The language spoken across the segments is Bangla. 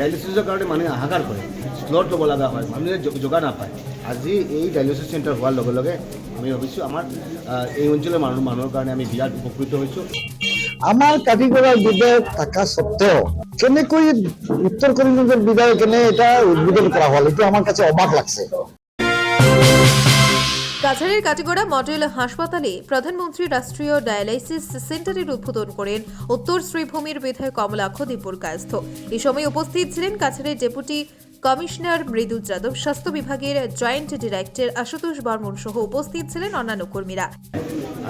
ডায়ালিচিছৰ কারণে মানুষ হাহাকাৰ কৰে স্লট ল'ব লগা হয় মানুহে যোগা না নাপায় আজি এই ডায়ালিচিছ চেণ্টাৰ হোৱাৰ লগে লগে আমি ভাবিছোঁ আমাৰ এই অঞ্চলৰ মানুহ মানুহৰ কাৰণে আমি বিৰাট উপকৃত হৈছোঁ আমার কাটিগড়ার বিধায়ক থাকা সত্ত্বেও কেনেকৈ উত্তর করিমগঞ্জের বিধায়ক এনে এটা উদ্বোধন করা হল এটা আমার কাছে অবাক লাগছে। কাছাড়ের কাটিগড়া মডেল হাসপাতালে প্রধানমন্ত্রী রাষ্ট্রীয় ডায়ালাইসিস সেন্টারের উদ্বোধন করেন উত্তর শ্রীভূমির বিধায়ক কমলাক্ষ দীপুর কায়স্থ। এই সময় উপস্থিত ছিলেন কাছাড়ের ডেপুটি কমিশনার মৃদু যাদব, স্বাস্থ্য বিভাগের জয়েন্ট ডিরেক্টর আশুতোষ বর্মন সহ উপস্থিত ছিলেন অন্যান্য কর্মীরা।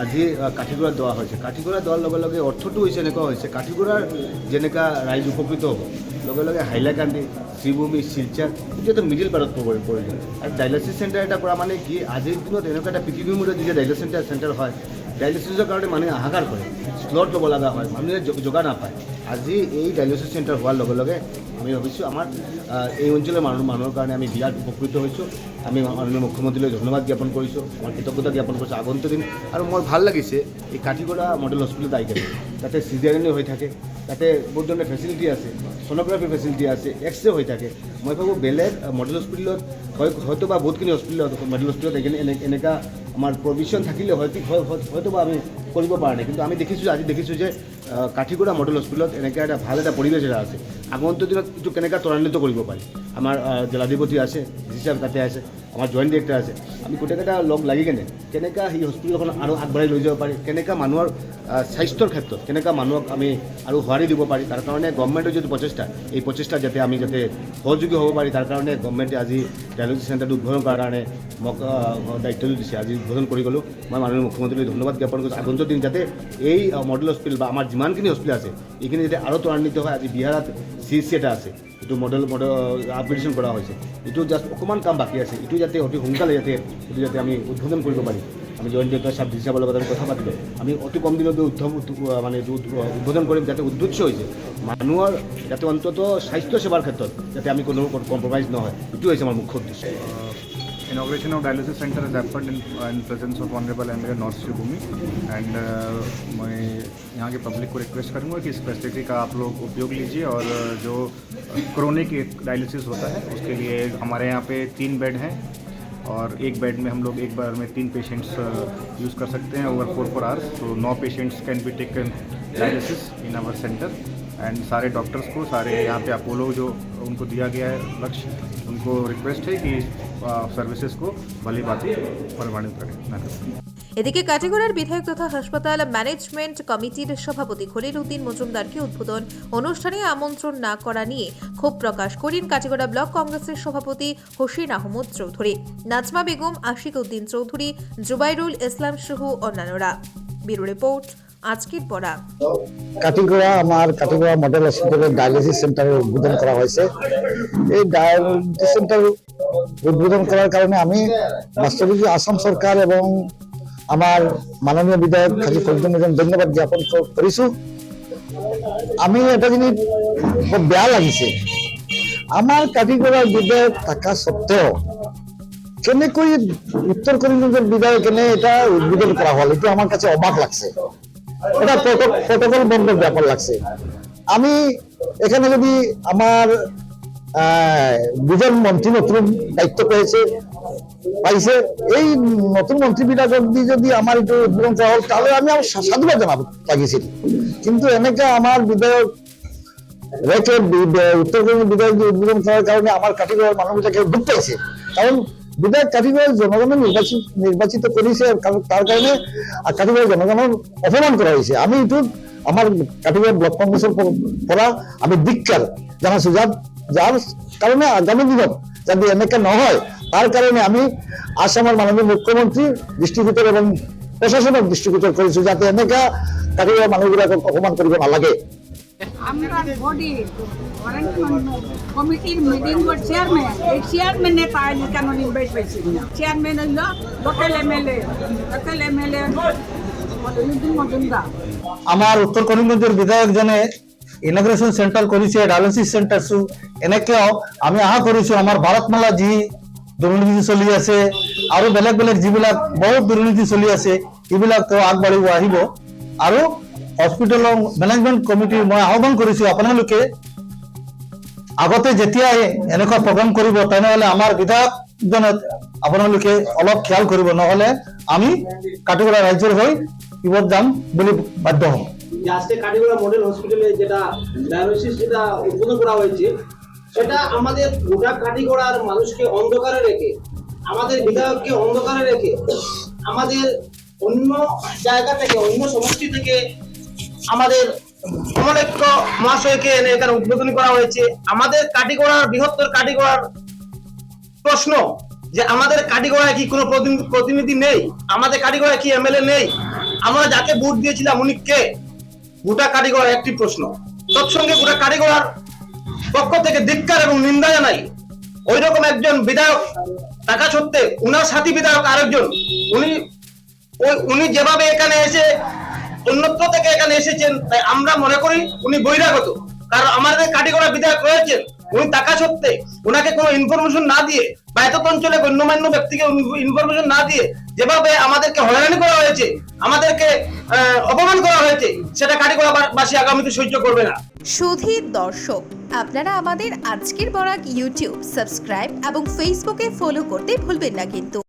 আজি কাঠিগড়া দোৱা হৈছে কাঠিগড়া দোৱাৰ লগে লগে অৰ্থটো হৈছে এনেকুৱা হৈছে কাঠিগড়াৰ যেনেকুৱা ৰাইজ উপকৃত হ'ব, লগে লগে হাইলাকান্দি শিলচৰ এইটো এটা মিডিল পাৰত পৰি পৰিছে আৰু ডায়ালিচিছ চেণ্টাৰ এটা কৰা মানে কি আজিৰ দিনত এনেকুৱা এটা পৃথিৱীৰ মূৰত যেতিয়া ডায়ালিচিছ চেণ্টাৰ চেণ্টাৰ হয় ডায়ালিচিছৰ কাৰণে মানুহে হাহাকাৰ কৰে স্লট ল'ব লগা হয় মানুহে যোগান নাপায় আজি এই ডায়ালিচিছ চেণ্টাৰ হোৱাৰ লগে লগে আমি ভাবিছোঁ আমাৰ এই অঞ্চলৰ মানুহ মানুহৰ কাৰণে আমি বিৰাট উপকৃত হৈছোঁ আমি মাননীয় মুখ্যমন্ত্ৰীলৈ ধন্যবাদ জ্ঞাপন কৰিছোঁ আমাৰ কৃতজ্ঞতা জ্ঞাপন কৰিছোঁ আগন্তুক দিন। আৰু মোৰ ভালো লাগিছে, এই কাঠিগড়া মডেল হস্পিটেলত আহি কেনে তাতে চিজাৰিনে হৈ থাকে তাতে বহুত ধৰণৰ ফেচিলিটি আছে ছ'ন'গ্ৰাফি ফেচিলিটি আছে এক্সৰে হৈ থাকে। মই ভাবোঁ বেলেগ মডেল হস্পিটেলত হয় হয়তো বা বহুতখিনি হস্পিটেলত মডেল হস্পিটেলত এনেকুৱা আমাৰ প্ৰভিশ্যন থাকিলে হয়তো হয়- হয়- হয়তো বা আমি কৰিব পৰা নাই। কিন্তু আমি দেখিছোঁ আজি দেখিছোঁ যে কাঠিগড়া মডেল হস্পিটেলত এনেকৈ এটা ভালো এটা পৰিৱেশ এটা আছে। আগন্তুক দিনত এইটো কেনেকৈ ত্বৰান্বিত কৰিব পাৰি। আমাৰ জিলাধিপতি আছে ডি চি তাতে আছে, আমাৰ জইণ্ট ডিৰেক্টৰ আছে। আমি গোটেইকেইটা লগ লাগি কেনে কেনেকৈ সেই হস্পিটেলখন আৰু আগবঢ়াই লৈ যাব পাৰি, কেনেকৈ মানুহৰ স্বাস্থ্যৰ ক্ষেত্ৰত কেনেকৈ মানুহক আমি আৰু সঁহাৰি দিব পাৰি, তাৰ কাৰণে গভমেণ্টৰ যিটো প্ৰচেষ্টা, এই প্ৰচেষ্টা যাতে আমি যাতে সহযোগী হ'ব পাৰি, তাৰ কাৰণে গভমেণ্টে আজি ডায়ালজিছ চেণ্টাৰটো উদ্বোধন কৰাৰ কাৰণে মোক দায়িত্বটো দিছে। আজি উদ্বোধন কৰি গ'লোঁ। মই মাননীয় মুখ্যমন্ত্ৰীলৈ ধন্যবাদ জ্ঞাপন কৰিছোঁ। আগন্তুক দিন যাতে এই মডেল হস্পিটেল বা আমাৰ যিমানখিনি হস্পিটেল আছে, এইখিনি যাতে আৰু ত্বৰান্বিত হয়, আজি বিহাৰত চি এটা আছে, এইটো মডেল মডেল আপগ্ৰেডেশ্যন কৰা হৈছে। এইটো জাষ্ট অকণমান কাম বাকী আছে, এইটো যাতে অতি সোনকালে যাতে, এইটো যাতে আমি উদ্বোধন কৰিব পাৰিম আমি ডিৰেক্টৰ চাব ডি লগত আমি কথা পাতিলোঁ। আমি অতি কম দিনতে উদ্যম উদ্- মানে উদ্বোধন কৰিম যাতে উদ্দেশ্য হৈছে। মানুহৰ যাতে অন্তত স্বাস্থ্য সেৱাৰ ক্ষেত্ৰত যাতে আমি কোনো কম্প্ৰমাইজ নহয়। এইটো হৈছে আমাৰ মুখ্য উদ্দেশ্য। Inauguration of dialysis center has happened in, in presence of honorable MLA North Shivbhumi and uh, मैं यहाँ के पब्लिक को रिक्वेस्ट करूँगा कि इस फैसिलिटी का आप लोग उपयोग लीजिए और uh, जो क्रोनिक डायलिसिस होता है उसके लिए हमारे यहाँ पे तीन बेड हैं और एक बेड में हम लोग एक बार में तीन पेशेंट्स यूज़ कर सकते हैं ओवर फोर फोर आवर्स तो now patients can be taken dialysis in our centre and सारे डॉक्टर्स को सारे यहाँ पे अपोलो जो उनको दिया गया है लक्ष्य उनको रिक्वेस्ट है कि सर्विसेज को भली भांति प्रमाणित करें धन्यवाद এদিকে কাটিগড়ার বিধায়ক তথা হাসপাতাল ম্যানেজমেন্ট কমিটির সভাপতি খলিল উদ্দিন মজুমদারকে উদ্বোধন অনুষ্ঠানে আমন্ত্রণ না করা নিয়ে ক্ষোভ প্রকাশ করেন কাটিগড়া ব্লক কংগ্রেসের সভাপতি হোসেন আহমদ চৌধুরী নাজমা বেগম আশিক উদ্দিন চৌধুরী জুবাইরুল ইসলাম সহ অন্যান্যরা ব্যুরো রিপোর্ট আজকের পড়া আমার মডেল হসপিটালের ডায়ালিসিস উদ্বোধন করা হয়েছে। এই ডায়ালিসিস সেন্টার উদ্বোধন করার কারণে আমি বাস্তবিক আসাম সরকার এবং আমার মাননীয় বিধায়ক ধন্যবাদ জ্ঞাপন ক- কৰিছো আমি এটা জিনিস বেয়া লাগিছে। আমার কাঠিগড়ার বিধায়ক থাকা সত্ত্বেও কেনেকৈ উত্তর করিমগঞ্জের বিধায়ক এনে এটা উদ্বোধন করা হল এটা আমার কাছে অবাক লাগছে। এটা প্রোটোকল বন্ধের ব্যাপার লাগছে। আমি এখানে যদি আমার দুজন মন্ত্রী নতুন দায়িত্ব পেয়েছে, পাইছে, এই নতুন মন্ত্রী বিলাকক দি যদি আমার একটু উদ্বোধন করা হল তাহলে আমি আমার সাধুবাদ জানাব লাগিয়েছিল কিন্তু এনেকে আমার বিধায়ক, রেখে উত্তরবঙ্গের বিধায়ক উদ্বোধন করার কারণে আমার কাঠিগড়ার মানুষটাকে দুঃখ পেয়েছে কারণ বিধায়ক কাঠিগড়ার জনগণের নির্বাচিত নির্বাচিত করেছে তার কারণে কাঠিগড়ার জনগণের অপমান করা হয়েছে। আমি একটু আমার কাঠিগড় ব্লক কংগ্রেসের প- পরা আমি ধিক্কার জানাচ্ছি যার যার কারণে আগামী দিনত যদি এনেকে নহয় তার কারণে আমি আসামের মাননীয় মুখ্যমন্ত্রী দৃষ্টিগোচর এবং প্রশাসনক দৃষ্টিগোচর করেছি যাতে এনেকা কাঠিগড়ার মানুষগুলাকে অপমান করিব নালাগে। আমরা কমিটির মিটিং কর চেয়ারম্যান এই চেয়ারম্যানে তাইলে কেন ইনভাইট পাইছি না চেয়ারম্যান হইল local MLA local MLA Majumdar. আমাৰ উত্তৰ কৰিমগঞ্জৰ বিধায়কজনে ইনগ্ৰেশ্যন চেণ্টাৰ কৰিছে ডায়ালিচিছ চেণ্টাৰটো এনেকেও আমি আশা কৰিছো আমাৰ ভাৰতমালা যি দুৰ্নীতি চলি আছে আৰু বেলেগ বেলেগ যিবিলাক বহুত দুৰ্নীতি চলি আছে, এইবিলাক তেওঁ আগবাঢ়িব আহিব। আৰু হস্পিটেলৰ মেনেজমেণ্ট কমিটি মই আহ্বান কৰিছো আপোনালোকে আগতে যেতিয়াই এনেকুৱা প্ৰগ্ৰাম কৰিব, তেনেহলে আমাৰ বিধায়কজনে আপোনালোকে অলপ খেয়াল কৰিব, নহলে আমি কাটিগড়া ৰাজ্যৰ হৈ বিপদ যাম বুলি বাধ্য হম। মডেল যেটা আমাদের গোটা মানুষকে আমাদের বিধায়ককে আমাদের অন্য জায়গা থেকে, অন্য সমষ্টি থেকে আমাদের কমলেক্ষ মহাশয়কে এনে এখানে উদ্বোধন করা হয়েছে। আমাদের কাটিগড়ার, বৃহত্তর কাটিগড়ার প্রশ্ন যে আমাদের কাটিগড়ায় কি কোনো প্রতিনিধি- নেই? আমাদের কাটিগড়ায় কি এমএলএ নেই? আমরা যাকে ভোট দিয়েছিলাম, উনি কে? গোটা কাটিগড়ার একটি প্রশ্ন। তৎসঙ্গে গোটা কাটিগড়ার পক্ষ থেকে ধিক্কার এবং নিন্দা জানাই। ওই রকম একজন বিধায়ক টাকা সত্ত্বে, উনার সাথী বিধায়ক আরেকজন, উনি উনি যেভাবে এখানে এসে অন্যত্র থেকে এখানে এসেছেন, তাই আমরা মনে করি উনি বহিরাগত। কারণ আমাদের কাটিগড়া বিধায়ক রয়েছেন, উনি টাকা সত্ত্বে ওনাকে কোনো ইনফরমেশন না দিয়ে বা অঞ্চলে গণ্যমান্য ব্যক্তিকে ইনফরমেশন না দিয়ে যেভাবে আমাদেরকে হয়রানি করা হয়েছে, আমাদেরকে অপমান করা হয়েছে, সেটা কাটিগড়া বাসী আগামীতে সহ্য করবে না। সুধীর দর্শক, আপনারা আমাদের আজকের বরাক ইউটিউব, সাবস্ক্রাইব এবং ফেসবুকে ফলো করতে ভুলবেন না কিন্তু।